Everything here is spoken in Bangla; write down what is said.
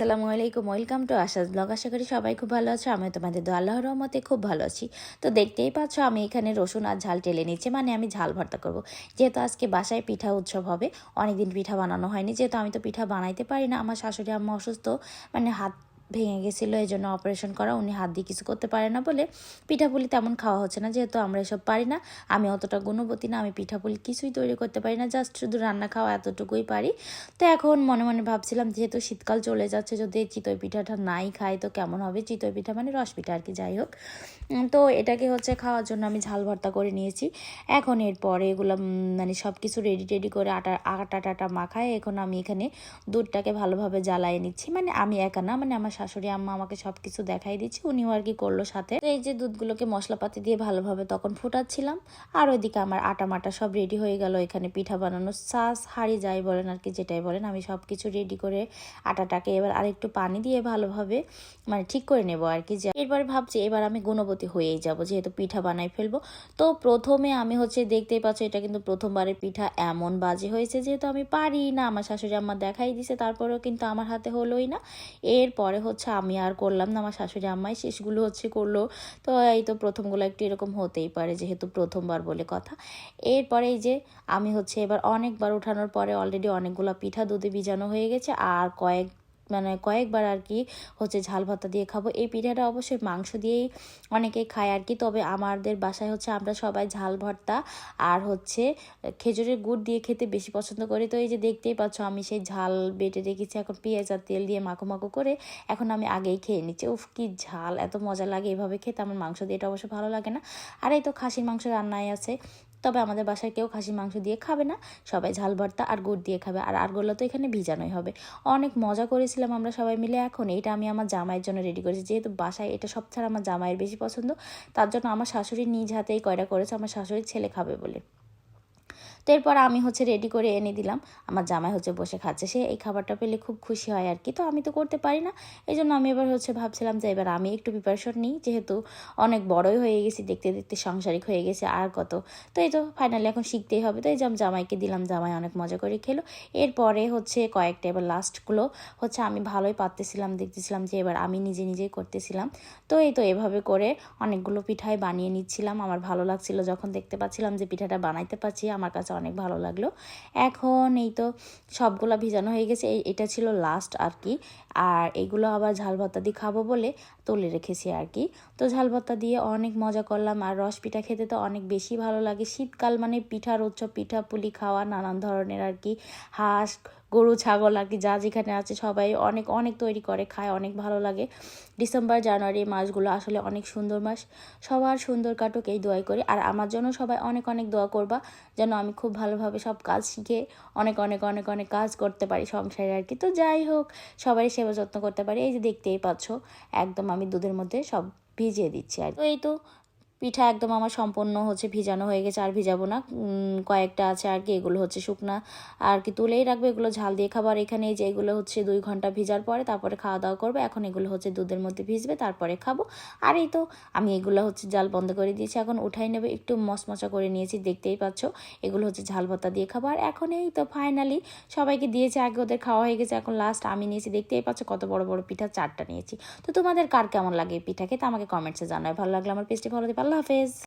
আসসালামু আলাইকুম, ওয়েলকাম টু আশাস ব্লগ। আশা করি সবাই খুব ভালো আছো আমি তোমাদের দো আল্লাহর রহমতে খুব ভালো আছি। তো দেখতেই পাচ্ছ আমি এখানে রসুন আর ঝাল টেলে নিচ্ছি মানে আমি ঝাল ভর্তা করব। যেহেতু আজকে বাসায় পিঠা উৎসব হবে, অনেকদিন পিঠা বানানো হয়নি, যেহেতু আমি তো পিঠা বানাইতে পারি না, আমার শাশুড়ি আম্মা অসুস্থ মানে হাত ভেঙে গেছিল এই জন্য অপারেশন করা, উনি হাত দিয়ে কিছু করতে পারে না বলে পিঠাপুলি তেমন খাওয়া হচ্ছে না। যেহেতু আমরা এসব পারি না, আমি অতটা গুণবতী না, আমি পিঠাপুলি কিছুই তৈরি করতে পারি না জাস্ট শুধু রান্না খাওয়া এতটুকুই পারি। তো এখন মনে মনে ভাবছিলাম, যেহেতু শীতকাল চলে যাচ্ছে, যদি চিতই পিঠাটা নাই খাই, তো কেমন হবে? চিতই পিঠা মানে রস পিঠা আর কি, যাই হোক। তো এটাকে হচ্ছে খাওয়ার জন্য আমি ঝাল ভর্তা করে নিয়েছি। এখন এরপরে এগুলো মানে সব কিছু রেডি টেডি করে আটা আটা টাটা মাখায়, এখন আমি এখানে দুধটাকে ভালোভাবে জ্বালায় নিচ্ছি। মানে আমি একা না মানে আমার শাশুড়ি, আম্মা আমাকে সব কিছু দেখাই দিচ্ছে। উনিও আর কি করল সাথে। এই যে দুধগুলোকে মশলাপাতি দিয়ে ভালোভাবে তখন ফুটাচ্ছিলাম। আর ওইদিকে আমার আটা মাটা সব রেডি হয়ে গেল। এখানে পিঠা বানানোর সাস হাড়ি যাই বলেন আর কি, যেটাই বলেন, আমি সব কিছু রেডি করে আটাটাকে এবার আরেকটু পানি দিয়ে ভালোভাবে মানে ঠিক করে নেব আর কি। যে এরপরে ভাবছি, এবার আমি গুণবতী হয়েই যাব, যেহেতু পিঠা বানাই ফেলব। তো প্রথমে আমি হচ্ছে, দেখতেই পাচ্ছ, এটা কিন্তু প্রথমবারের পিঠা, এমন বাজে হয়েছে যেহেতু আমি পারি না। আমার শাশুড়ি আমার দেখাই দিছে, তারপরেও কিন্তু আমার হাতে হলোই না। এরপরে হচ্ছে আমি আর করলাম না, আমার শাশুড়ি আম্মাই শেষগুলো হচ্ছে করল। তো এই তো প্রথমগুলো একটু এরকম হতেই পারে, যেহেতু প্রথমবার বলে কথা। এরপরে এই যে আমি হচ্ছে এবার অনেকবার ওঠানোর পরে অলরেডি অনেকগুলো পিঠা দুধে ভিজানো হয়ে গেছে, আর কয়েক মানে কয়েকবার আর কি হচ্ছে ঝাল ভাতা দিয়ে খাব। এই পিঠাটা অবশ্যই মাংস দিয়েই অনেকেই খায় আর কি তবে আমাদের বাসায় হচ্ছে আমরা সবাই ঝাল ভর্তা আর হচ্ছে খেজুরের গুড় দিয়ে খেতে বেশি পছন্দ করি। তো এই যে দেখতেই পাচ্ছ আমি সেই ঝাল বেটে রেখেছি, এখন পেঁয়াজ আর তেল দিয়ে মাখো মাখো করে। এখন আমি আগেই খেয়ে নিচ্ছি। উফ, কি ঝাল, এত মজা লাগে এভাবে খেতে। আমার মাংস দিয়ে এটা অবশ্য ভালো লাগে না। আর এই তো খাসির মাংস রান্নায় আছে। তবে আমাদের বাসায় কেউ খাসির মাংস দিয়ে খাবে না। সবাই ঝাল ভর্তা আর গুড় দিয়ে খাবে। আর আরগুলো তো এখানে ভিজানোই হবে। অনেক মজা করেছিলাম আমরা সবাই মিলে। এখন এটা আমি আমার জামাইয়ের জন্য রেডি করেছি। যেহেতু বাসায় এটা সব ছাড়া আমার জামাইয়ের বেশি পছন্দ, তার জন্য আমার শাশুড়ি নিজ হাতেই কয়টা করেছে। আমার শাশুড়ির ছেলে খাবে বলে। তো এরপর আমি হচ্ছে রেডি করে এনে দিলাম। আমার জামাই হচ্ছে বসে খাচ্ছে। সে এই খাবারটা পেলে খুব খুশি হয় আর কি। তো আমি তো করতে পারি না। এই জন্য আমি এবার হচ্ছে ভাবছিলাম যে এবার আমি একটু প্রিপারেশন নিই। যেহেতু অনেক বড়ই হয়ে গেছি, দেখতে দেখতে সাংসারিক হয়ে গেছে আর কত। তো এই তো ফাইনালি এখন শিখতেই হবে। তো এই যে আমি জামাইকে দিলাম, জামাই অনেক মজা করে খেলো। এরপরে হচ্ছে কয়েকটা এবার লাস্টগুলো হচ্ছে আমি ভালোই পারতেছিলাম, দেখতেছিলাম যে এবার আমি নিজে নিজেই করতেছিলাম। তো এই তো এভাবে করে অনেকগুলো পিঠাই বানিয়ে নিচ্ছিলাম। আমার ভালো লাগছিল যখন দেখতে পাচ্ছিলাম যে পিঠাটা বানাইতে পারছি। আমার কাছে অনেক ভালো লাগল। এখন এই তো সবগুলো ভিজানো হয়ে গেছে এটা ছিল লাস্ট আর কি। আর এগুলো আবার ঝাল ভর্তা দিয়ে খাব বলে তুলে রেখেছি আর কি। তো ঝাল ভর্তা দিয়ে অনেক মজা করলাম, আর রস পিঠা খেতে তো অনেক বেশি ভালো লাগে। শীতকাল মানে পিঠার উৎসব পিঠা, পুলি খাওয়া, নানান ধরনের আর কি। হাঁস গরু, ছাগল আর কি যা যেখানে আছে সবাই অনেক অনেক তৈরি করে, খায়, অনেক ভালো লাগে। ডিসেম্বর, জানুয়ারি মাসগুলো আসলে অনেক সুন্দর মাস। সবার সুন্দর কাটুক, এই দোয়াই করি। আর আমার জন্য সবাই অনেক অনেক দোয়া করবা, যেন আমি খুব ভালোভাবে সব কাজ শিখে অনেক অনেক অনেক অনেক কাজ করতে পারি সংসারে আর কি। তো যাই হোক সবাই সেবা যত্ন করতে পারি। এই যে দেখতেই পাচ্ছ, একদম আমি দুধের মধ্যে সব ভিজিয়ে দিচ্ছি আর তো এই তো পিঠা একদম আমার সম্পূর্ণ হচ্ছে ভিজানো হয়ে গেছে, আর ভিজাবো না। কয়েকটা আছে আর কি, এগুলো হচ্ছে শুকনা। আর কি তুলেই রাখবে, এগুলো ঝাল দিয়ে খাবার এখানে যে এগুলো হচ্ছে দুই ঘণ্টা ভিজার পরে তারপরে খাওয়া দাওয়া করবে। এখন এগুলো হচ্ছে দুধের মধ্যে ভিজবে, তারপরে খাব। আর এই তো, আমি এগুলো হচ্ছে জাল বন্ধ করে দিয়েছি, এখন উঠাই নেবে, একটু মশমশা করে নিয়েছি, দেখতেই পাচ্ছ। এগুলো হচ্ছে ঝাল ভর্তা দিয়ে খাব আর এখন এই তো ফাইনালি সবাইকে দিয়েছে, আগে ওদের খাওয়া হয়ে গেছে, এখন লাস্ট আমি নিয়েছি, দেখতেই পাচ্ছ কত বড় বড় পিঠা, চারটা নিয়েছি। তো তোমাদের কার কেমন লাগে এই পিঠা খেতে? আমাকে কমেন্টসে জানায় ভালো লাগলে আমার পেজটি ভালো দিবে আল্লাহ হাফেজ